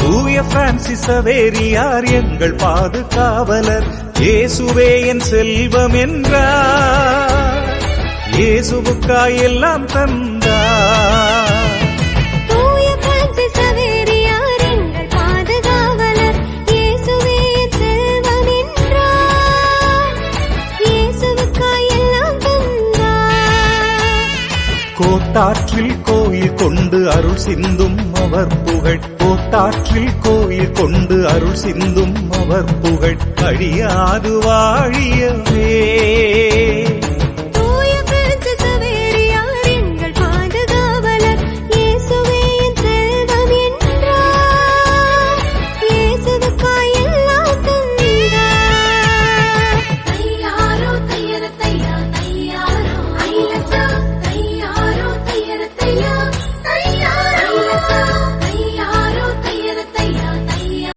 தூய பிரான்சிஸ் அவேரியார் எங்கள் பாதுகாவலர். இயேசுவே என் செல்வம் என்றார். இயேசுவுக்காய் எல்லாம் தந்தார். கோத்தாற்றில் கோயில் கொண்டு அருள் சிந்தும் அவர் புகழ். கோத்தாற்றில் கோயில் கொண்டு அருள் சிந்தும் அவர் புகழ். அழியாது வாழியவே.